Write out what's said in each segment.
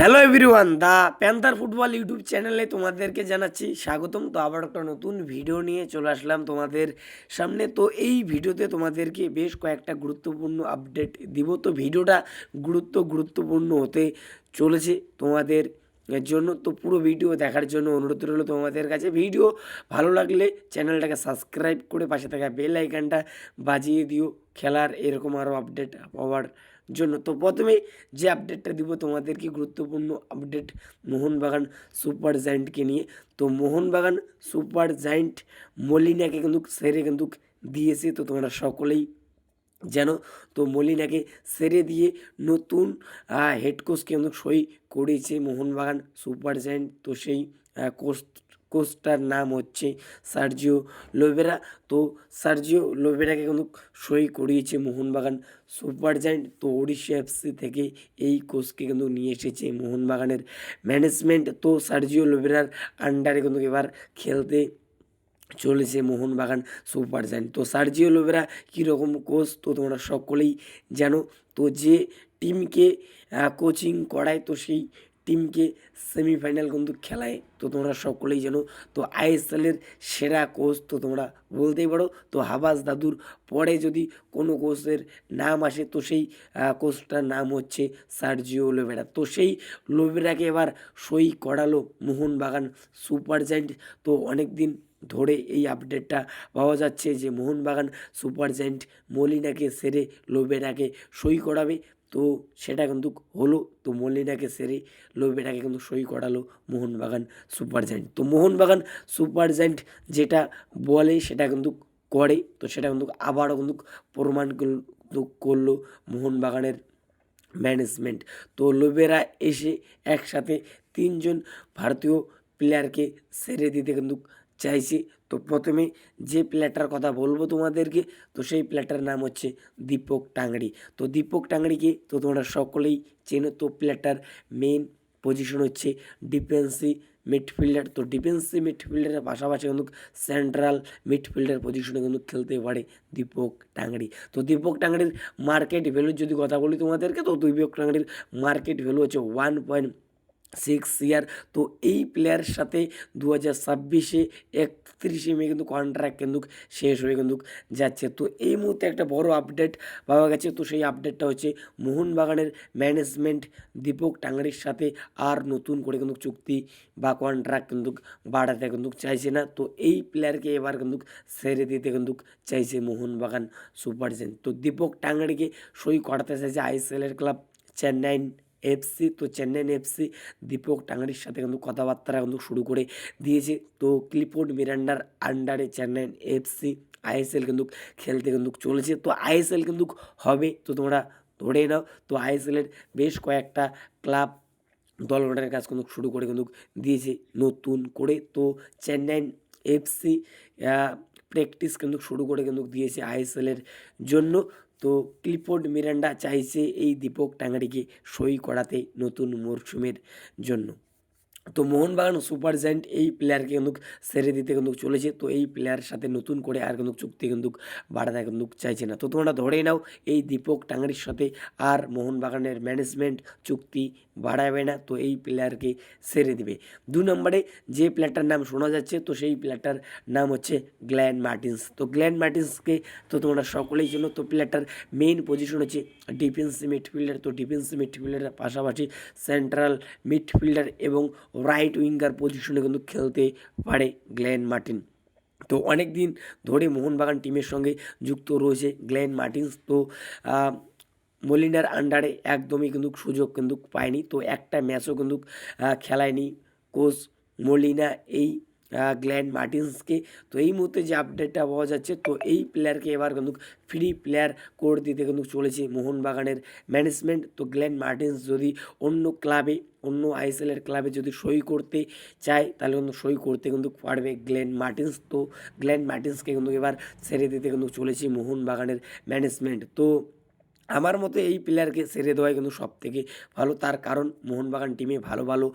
Hello everyone the Panther football YouTube চ্যানেলে তোমাদেরকে জানাচ্ছি স্বাগতম। তো আবার একটা নতুন ভিডিও নিয়ে চলে আসলাম তোমাদের সামনে। তো এই ভিডিওতে তোমাদেরকে বেশ কয়েকটা গুরুত্বপূর্ণ আপডেট দিব। তো ভিডিওটা গুরুত্ব গুরুত্বপূর্ণ হতে চলেছে তোমাদের জন্য। তো পুরো ভিডিও দেখার জন্য অনুরোধ রইল তোমাদের কাছে। ভিডিও ভালো লাগলে চ্যানেলটাকে সাবস্ক্রাইব করে পাশে থাকা বেল আইকনটা বাজিয়ে দিও। খেলার এরকম আরও আপডেট পাওয়ার জন্য। তো প্রথমে যে আপডেটটা দিব তোমাদেরকে গুরুত্বপূর্ণ আপডেট মোহনবাগান সুপার জায়েন্টকে নিয়ে। তো মোহনবাগান সুপার জায়েন্ট মলিনাকে কিন্তু সেরে কিন্তু দিয়েছে। তো তোমরা সকলেই যেন তো মলিনাকে সেরে দিয়ে নতুন হেড কোচ কিন্তু সই করেছে মোহনবাগান সুপার জায়েন্ট। তো সেই কোচ কোচটার নাম হচ্ছে সার্জিও লোবেরা। তো সার্জিও লোবেরাকে কিন্তু সই করিয়েছে মোহনবাগান সুপার জায়েন্ট। তো ওড়িশা এফসি থেকে এই কোচকে কিন্তু নিয়ে এসেছে মোহনবাগানের ম্যানেজমেন্ট। তো সার্জিও লোবেরার আন্ডারে কিন্তু এবার খেলতে চলেছে মোহনবাগান সুপার জায়েন্ট। তো সার্জিও লোবেরা কীরকম কোচ তো তোমরা সকলেই জানো। তো যে টিমকে কোচিং করায় তো সেই টিমকে সেমিফাইনাল কিন্তু খেলায়। তো তোমরা সকলেই জানো, তো আইএসএলের সেরা কোচ তো তোমরা বলতেই পারো। তো হাবাস দাদুর পরে যদি কোনো কোচের নাম আসে, তো সেই কোচটার নাম হচ্ছে সার্জিও লোবেরা তো সেই লোবেরাকে এবার সই করালো মোহনবাগান সুপার জায়েন্ট। তো অনেক দিন ধরে এই আপডেটটা পাওয়া যাচ্ছে যে মোহনবাগান সুপার জায়েন্ট মলিনাকে সেরে লোবেরাকে সই করাবে। তো সেটা কিন্তু হলো। তো মলিনাকে সেরে লোবেরাকে কিন্তু সই করালো মোহনবাগান সুপার জায়েন্ট। তো মোহনবাগান সুপার জায়েন্ট যেটা বলে সেটা কিন্তু করে। তো সেটা কিন্তু আবারও কিন্তু প্রমাণ করল মোহনবাগানের ম্যানেজমেন্ট তো লোবেরা এসে একসাথে তিনজন ভারতীয় প্লেয়ারকে সেরে দিতে কিন্তু চাইছে। তো প্রথমে যে প্লেয়ারটার কথা বলব তোমাদেরকে, তো সেই প্লেয়ারটার নাম হচ্ছে দীপক টাংড়ি। তো দীপক টাংড়িকে তো তোমরা সকলেই চেনো, তো প্লেয়ারটার মেন পজিশন হচ্ছে ডিফেন্সি মিডফিল্ডার তো ডিফেন্সি মিডফিল্ডারের পাশাপাশি কিন্তু সেন্ট্রাল মিডফিল্ডার পজিশনে কিন্তু খেলতে পারে দীপক টাংড়ি। তো দীপক টাংড়ির মার্কেট ভ্যালুর যদি কথা বলি তোমাদেরকে, তো দীপক টাংড়ির মার্কেট ভ্যালু হচ্ছে ওয়ান পয়েন্ট সিক্স ইয়ার তো এই প্লেয়ারের সাথে দু হাজার ছাব্বিশে একত্রিশে মে কিন্তু কন্ট্রাক্ট কিন্তু শেষ হয়ে কিন্তু যাচ্ছে। তো এই মুহূর্তে একটা বড় আপডেট পাওয়া গেছে। তো সেই আপডেটটা হচ্ছে মোহনবাগানের ম্যানেজমেন্ট দীপক টাঙ্গারির সাথে আর নতুন করে কিন্তু চুক্তি বা কন্ট্রাক্ট কিন্তু বাড়াতে কিন্তু চাইছে না। তো এই প্লেয়ারকে এবার কিন্তু ছেড়ে দিতে কিন্তু চাইছে মোহনবাগান সুপার জেন তো দীপক টাঙ্গারিকে সই করাতে চাইছে আইএসএলের ক্লাব চেন্নাইন এফসি তো চেন্নাইন এফসি দীপক টাঙ্গারির সাথে কিন্তু কথাবার্তা কিন্তু শুরু করে দিয়েছে। তো ক্লিপোর্ড মিরান্ডার আন্ডারে চেন্নাইন এফসি আইএসএল কিন্তু খেলতে কিন্তু চলেছে। তো আইএসএল কিন্তু হবে, তো তোমরা ধরে নাও। তো আইএসএলের বেশ কয়েকটা ক্লাব দল গঠনের কাজ কিন্তু শুরু করে কিন্তু দিয়েছে নতুন করে। তো চেন্নাইন এফসি প্র্যাকটিস কিন্তু শুরু করে কিন্তু দিয়েছে আইএসএলের জন্য। তো ক্লিফোর্ড মিরান্ডা চাইছে এই দীপক টাঙ্গারিকে সই করাতে নতুন মরশুমের জন্য। তো মোহনবাগান সুপার জায়েন্ট এই প্লেয়ারকে কিন্তু সেরে দিতে কিন্তু চলেছে। তো এই প্লেয়ারের সাথে নতুন করে আর কিন্তু চুক্তি কিন্তু বাড়াতে কিন্তু চাইছে না। তো তোমরা ধরে নাও, এই দীপক টাঙ্গারির সাথে আর মোহনবাগানের ম্যানেজমেন্ট চুক্তি বাড়াবে না, তো এই প্লেয়ারকে সেরে দিবে। দু নম্বরে যে প্লেয়ারটার নাম শোনা যাচ্ছে, তো সেই প্লেয়ারটার নাম হচ্ছে গ্ল্যান মার্টিন্স। তো গ্ল্যান মার্টিন্সকে তো তোমরা সকলেই জন্য তো প্লেয়ারটার মেইন পজিশন হচ্ছে ডিফেন্স মিডফিল্ডার তো ডিফেন্স মিডফিল্ডারের পাশাপাশি সেন্ট্রাল মিডফিল্ডার এবং রাইট উইঙ্গার পজিশনে কিন্তু খেলতে পারে গ্ল্যান মার্টিন। তো অনেক দিন ধরে মোহনবাগান টিমের সঙ্গে যুক্ত রয়েছে গ্লেন মার্টিনস। তো মলিনার আন্ডারে একদমই কিন্তু সুযোগ কিন্তু পায়নি। তো একটা ম্যাচও কিন্তু খেলায়নি। কোচ মলিনা এই গ্ল্যান মার্টিন্সকে তো এই মুহূর্তে যে আপডেটটা পাওয়া যাচ্ছে, তো এই প্লেয়ারকে এবার কিন্তু ফ্রি প্লেয়ার কোড দিতে কিন্তু চলেছে মোহনবাগানের ম্যানেজমেন্ট তো গ্ল্যান মার্টিন্স যদি অন্য ক্লাবে অন্য আইএসএলের ক্লাবে যদি সই করতে চায়, তাহলে কিন্তু সই করতে কিন্তু পারবে গ্লেন মার্টিন্স তো গ্লেন মার্টিন্সকে কিন্তু এবার ছেড়ে দিতে কিন্তু চলেছে মোহনবাগানের ম্যানেজমেন্ট তো আমার মতে এই প্লেয়ারকে সেরে দেওয়াই কিন্তু সব থেকে ভালো। তার কারণ মোহনবাগান টিমে ভালো ভালো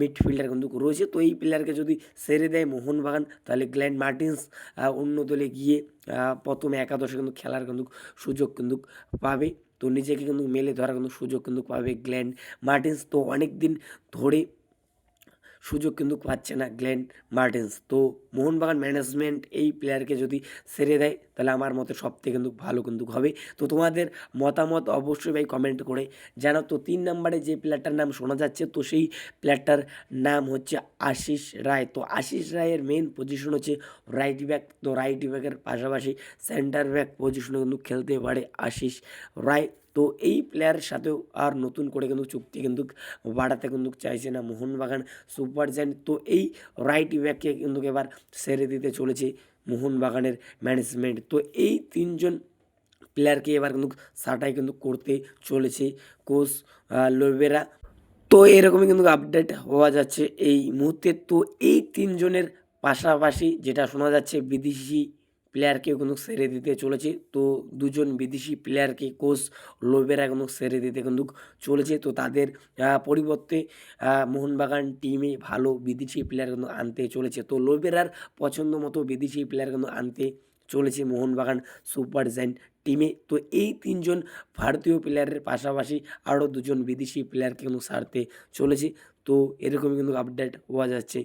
মিডফিল্ডার কিন্তু রয়েছে। তো এই প্লেয়ারকে যদি সেরে দেয় মোহনবাগান, তাহলে গ্ল্যান্ড মার্টিন্স অন্য দলে গিয়ে প্রথমে একাদশে কিন্তু খেলার কিন্তু সুযোগ কিন্তু পাবে। তো নিজেকে কিন্তু মেলে ধরার কিন্তু সুযোগ কিন্তু পাবে গ্ল্যান্ড মার্টিন্স। তো অনেক দিন ধরে সুযোগ কিন্তু পাচ্ছে না গ্লেন মার্টিন্স। তো মোহনবাগান ম্যানেজমেন্ট এই প্লেয়ারকে যদি সেরে দেয়, তাহলে আমার মতে সব থেকে কিন্তু ভালো কিন্তু হবে। তো তোমাদের মতামত অবশ্যই ভাই কমেন্ট করে জানো তো তিন নম্বরে যে প্লেয়ারটার নাম শোনা যাচ্ছে, তো সেই প্লেয়ারটার নাম হচ্ছে আশিস রায়। তো আশিস রায়ের মেন পজিশন হচ্ছে রাইট ব্যাক তো রাইট ব্যাকের পাশাপাশি সেন্টার ব্যাক পজিশনে কিন্তু খেলতে পারে আশিস রায়। তো এই প্লেয়ারের সাথেও আর নতুন করে কিন্তু চুক্তি কিন্তু বাড়াতে কিন্তু চাইছে না মোহনবাগান সুপার জায়ান্ট। তো এই রাইট ব্যাককে কিন্তু এবার সেরে দিতে চলেছে মোহনবাগানের ম্যানেজমেন্ট তো এই তিনজন প্লেয়ারকে এবার কিন্তু সাটাই কিন্তু করতে চলেছে কোচ লোবেরা তো এরকমই কিন্তু আপডেট হওয়া যাচ্ছে এই মুহূর্তে। তো এই তিনজনের পাশাপাশি যেটা শোনা যাচ্ছে বিদেশি প্লেয়ারকেও কিন্তু সেরে দিতে চলেছে। তো দুজন বিদেশি প্লেয়ারকে কোচ লোবেরা কিন্তু সেরে দিতে কিন্তু চলেছে। তো তাদের পরিবর্তে মোহনবাগান টিমে ভালো বিদেশি প্লেয়ার কিন্তু আনতে চলেছে। তো লোবেরার পছন্দ মতো বিদেশি প্লেয়ার কিন্তু আনতে চলেছে মোহনবাগান সুপার জায়ান্ট টিমে তো এই তিনজন ভারতীয় প্লেয়ারের পাশাপাশি আরও দুজন বিদেশি প্লেয়ারকে কিন্তু সারতে চলেছে। তো এরকমই কিন্তু আপডেট হওয়া যাচ্ছে।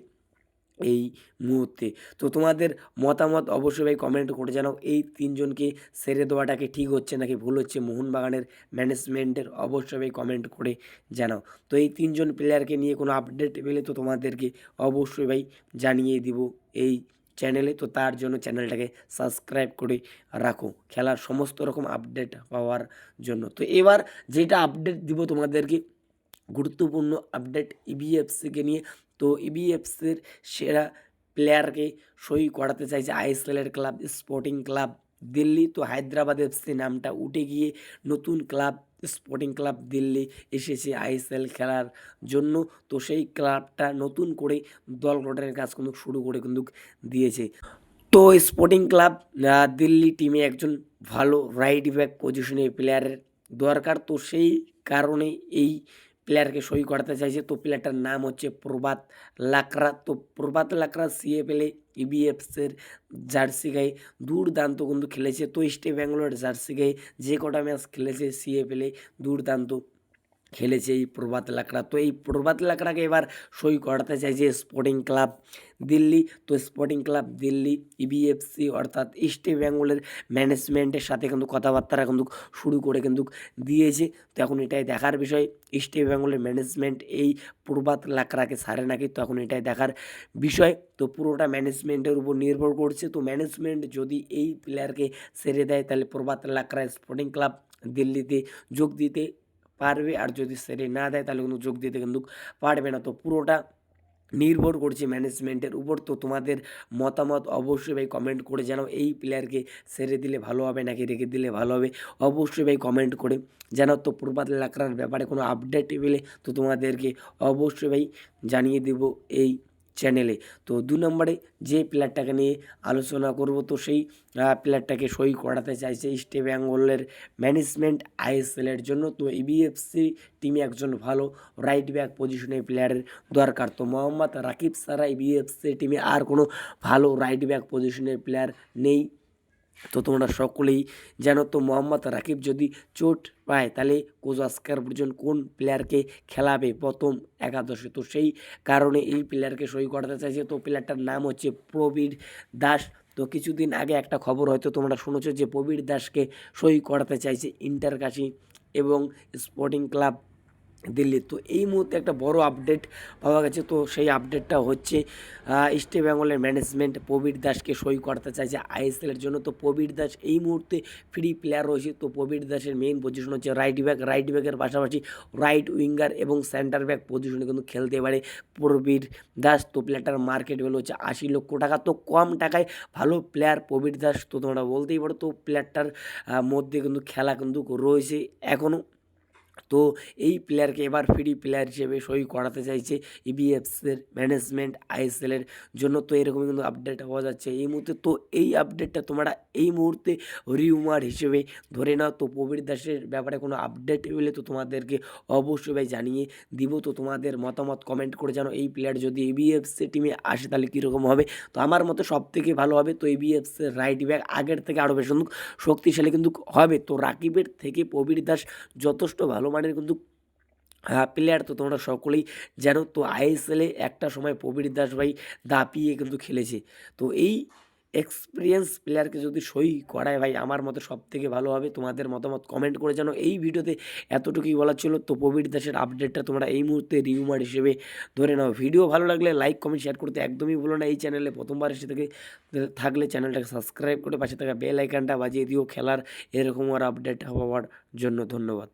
এই মুহূর্তে। তো তোমাদের মতামত অবশ্যই ভাই কমেন্ট করে জানাও, এই তিনজনকে সেরে দেওয়াটাকে ঠিক হচ্ছে নাকি ভুল হচ্ছে? মোহনবাগানের ম্যানেজমেন্টের অবশ্যই ভাই কমেন্ট করে জানাও। তো এই তিনজন প্লেয়ারকে নিয়ে কোনো আপডেট পেলে তো তোমাদেরকে অবশ্যই ভাই জানিয়ে দিব এই চ্যানেলে তো তার জন্য চ্যানেলটাকে সাবস্ক্রাইব করে রাখো। খেলার সমস্ত রকম আপডেট পাওয়ার জন্য। তো এবার যেটা আপডেট দিব তোমাদেরকে, গুরুত্বপূর্ণ আপডেট ইবিএফসিকে নিয়ে। তো ইবিএফসির সেরা প্লেয়ারকে সই করাতে চাইছে আইএসএলের ক্লাব স্পোর্টিং ক্লাব দিল্লি। তো হায়দ্রাবাদ এফসি নামটা উঠে গিয়ে নতুন ক্লাব স্পোর্টিং ক্লাব দিল্লি এসেছে আইএসএল খেলার জন্য। তো সেই ক্লাবটা নতুন করে দল গঠনের কাজ কিন্তু শুরু করে কিন্তু দিয়েছে। তো স্পোর্টিং ক্লাব দিল্লি টিমে একজন ভালো রাইট ব্যাক পজিশনে প্লেয়ারের দরকার। তো সেই কারণে এই প্লেয়ারকে সই করাতে চাইছে। তো প্লেয়ারটার নাম হচ্ছে প্রভাত লাকরা তো প্রভাত লাকরা সিএফএলে ইবিএফসের জার্সি গায়ে দুর্দান্ত কিন্তু খেলেছে। তো ইস্টে ব্যাঙ্গালোর জার্সি গায়ে যে কটা ম্যাচ খেলেছে সিএফএলে দুর্দান্ত। খেলেছে এই প্রভাত লাকড়া। তো এই প্রভাত লাকড়াকে এবার সই করাতে চাইছে স্পোর্টিং ক্লাব দিল্লি। তো স্পোর্টিং ক্লাব দিল্লি ইবিএফসি অর্থাৎ ইস্ট বেঙ্গলের ম্যানেজমেন্টের সাথে কিন্তু কথাবার্তা কিন্তু শুরু করে কিন্তু দিয়েছে। তো এখন এটাই দেখার বিষয়। ইস্ট বেঙ্গলের ম্যানেজমেন্ট এই প্রভাত লাকড়াকে সারে নাকি? তো এখন এটাই দেখার বিষয়। তো পুরোটা ম্যানেজমেন্টের উপর নির্ভর করছে। তো ম্যানেজমেন্ট যদি এই প্লেয়ারকে সেরে দেয়, তাহলে প্রভাত লাকড়া স্পোর্টিং ক্লাব দিল্লিতে যোগ দিতে পারবে আর যদি সেরে না দেয়, তাহলে কিন্তু যোগ দিতে কিন্তু পারবে না। তো পুরোটা নির্ভর করছে ম্যানেজমেন্টের উপর। তো তোমাদের মতামত অবশ্যই ভাই কমেন্ট করে জানাও। এই প্লেয়ারকে সেরে দিলে ভালো হবে নাকি রেখে দিলে ভালো হবে? অবশ্যই ভাই কমেন্ট করে জানাও। তো প্রভাত লাকড়ার ব্যাপারে কোনো আপডেট পেলে তো তোমাদেরকে অবশ্যই ভাই জানিয়ে দেব এই চ্যানেলে তো দু নম্বরে যে প্লেয়ারটাকে নিয়ে আলোচনা করব, তো সেই প্লেয়ারটাকে সই করাতে চাইছে ইস্ট বেঙ্গলের ম্যানেজমেন্ট আইএসএলের জন্য। তো ইবিএফসি টিমে একজন ভালো রাইট ব্যাক পজিশনে প্লেয়ারের দরকার। তো মোহাম্মদ রাকিব সারা ইবিএফসি টিমে আর কোনো ভালো রাইট ব্যাক পজিশনের প্লেয়ার নেই। তো তোমরা সকলেই জানো তো মোহাম্মদ রাকিব যদি চোট পায়, তাহলে কোচ আজকার পর্যন্ত কোন প্লেয়ারকে খেলাবে প্রথম একাদশে? তো সেই কারণে এই প্লেয়ারকে সই করাতে চাইছে। তো প্লেয়ারটার নাম হচ্ছে প্রবীর দাস। তো কিছুদিন আগে একটা খবর হয়তো তোমরা শুনেছো যে প্রবীর দাসকে সই করাতে চাইছে ইন্টার কাশি এবং স্পোর্টিং ক্লাব। দিল্লি। তো এই মুহূর্তে একটা বড় আপডেট পাওয়া গেছে। তো সেই আপডেটটা হচ্ছে ইস্ট বেঙ্গলের ম্যানেজমেন্ট প্রবীর দাসকে সই করতে চাইছে আইএসএলের জন্য। তো প্রবীর দাস এই মুহূর্তে ফ্রি প্লেয়ার রয়েছে। তো প্রবীর দাসের মেইন পজিশন হচ্ছে রাইট ব্যাক রাইট ব্যাকের পাশাপাশি রাইট উইঙ্গার এবং সেন্টার ব্যাক পজিশনে কিন্তু খেলতে পারে প্রবীর দাস। তো প্লেয়ারটার মার্কেট ভ্যালু হচ্ছে আশি লক্ষ টাকা। তো কম টাকায় ভালো প্লেয়ার প্রবীর দাস, তো তোমরা বলতেই পারো। তো প্লেয়ারটার মধ্যে কিন্তু খেলা কিন্তু রয়েছে এখনও তো এই প্লেয়ারকে এবার ফ্রি প্লেয়ার হিসেবে সই করাতে চাইছে ইবিএফসের ম্যানেজমেন্ট আইএসএলের জন্য। তো এরকমই কিন্তু আপডেট হওয়া যাচ্ছে এই মুহূর্তে। তো এই আপডেটটা তোমরা এই মুহূর্তে রিউমার হিসেবে ধরে নাও। তো প্রবীর দাসের ব্যাপারে কোনো আপডেট পেলে তো তোমাদেরকে অবশ্যই জানিয়ে দিব। তো তোমাদের মতামত কমেন্ট করে জানো এই প্লেয়ার যদি এবিএফসি টিমে আসে তাহলে কীরকম হবে? তো আমার মতে সব থেকে ভালো হবে তো এবিএফসির রাইট ব্যাক আগের থেকে আরও বেশি শক্তিশালী কিন্তু হবে। তো রাকিবের থেকে প্রবীর দাস যথেষ্ট ভালো। মানের কিন্তু প্লেয়ার তো তোমরা সকলেই জানো। তো আইএসএলে একটা সময় প্রবীর দাস ভাই দাপিয়ে কিন্তু খেলেছে। তো এই এক্সপিরিয়েন্স প্লেয়ারকে যদি সই করায় ভাই, আমার মতে সব থেকে ভালো হবে। তোমাদের মতামত কমেন্ট করে জানো। এই ভিডিওতে এতটুকুই বলা ছিল। তো প্রবীর দাসের আপডেটটা তোমরা এই মুহূর্তে রিউমার হিসেবে ধরে নাও। ভিডিও ভালো লাগলে লাইক কমেন্ট শেয়ার করতে একদমই ভুলো না। এই চ্যানেলে প্রথমবার এসে থেকে থাকলে চ্যানেলটাকে সাবস্ক্রাইব করে পাশে থাকা বেল আইকনটা বাজিয়ে দিও। খেলার এরকম আর আপডেট হওয়ার জন্য ধন্যবাদ।